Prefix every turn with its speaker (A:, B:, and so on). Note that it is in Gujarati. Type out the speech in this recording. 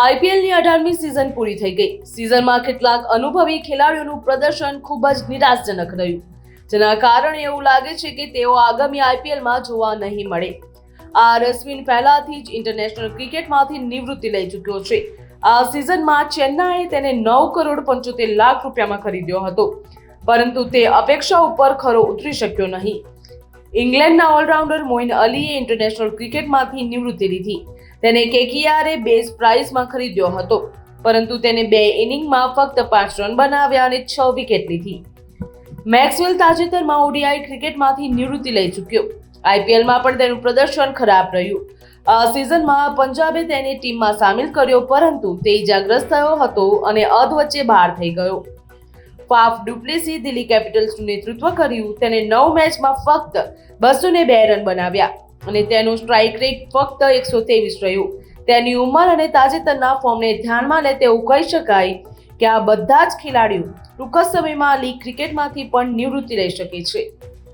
A: આઈપીએલની અઢારમી સિઝન પૂરી થઈ ગઈ. સિઝનમાં કેટલાક અનુભવી ખેલાડીઓનું પ્રદર્શન ખૂબ જ નિરાશજનક રહ્યું. જેના કારણે એવું લાગે છે કે તેઓ આગામી આઈપીએલમાં જોવા નહીં મળે. આ રશ્મિન પહેલાથી જ ઇન્ટરનેશનલ ક્રિકેટમાંથી નિવૃત્તિ લઈ ચૂક્યો છે. આ સિઝનમાં ચેન્નાઈએ તેને નવ કરોડ પંચોતેર લાખ રૂપિયામાં ખરીદ્યો હતો. પરંતુ તે અપેક્ષા ઉપર ખરો ઉતરી શક્યો નહીં. ઇંગ્લેન્ડના ઓલરાઉન્ડર મોઇન અલીએ ઇન્ટરનેશનલ ક્રિકેટમાંથી નિવૃત્તિ લીધી. તેને કેકીઆરે બેઝ પ્રાઇઝમાં ખરીદ્યો હતો, પરંતુ તેને બે ઇનિંગમાં ફક્ત પાંચ રન બનાવ્યા અને છ વિકેટ લીધી. મેક્સવેલ તાજેતરમાં ઓડીઆઈ ક્રિકેટમાંથી નિવૃત્તિ લઈ ચૂક્યો. આઈપીએલમાં પણ તેનું પ્રદર્શન ખરાબ રહ્યું. આ સિઝનમાં પંજાબે તેને ટીમમાં સામેલ કર્યો, પરંતુ તે ઇજાગ્રસ્ત થયો હતો અને અધ વચ્ચે બહાર થઈ ગયો. ફાફ ડુપ્લેસી દિલ્હી કેપિટલ્સનું નેતૃત્વ કર્યું. તેને નવ મેચમાં ફક્ત બસો ને બે રન બનાવ્યા અને તેનું સ્ટ્રાઇક રેટ ફક્ત એકસો ત્રેવીસ રહ્યું. તેની ઉંમર અને તાજેતરના ફોર્મને ધ્યાનમાં લે તેવું કહી શકાય કે આ બધા જ ખેલાડીઓ ટૂંક સમયમાં લીગ ક્રિકેટમાંથી પણ નિવૃત્તિ લઈ શકે છે.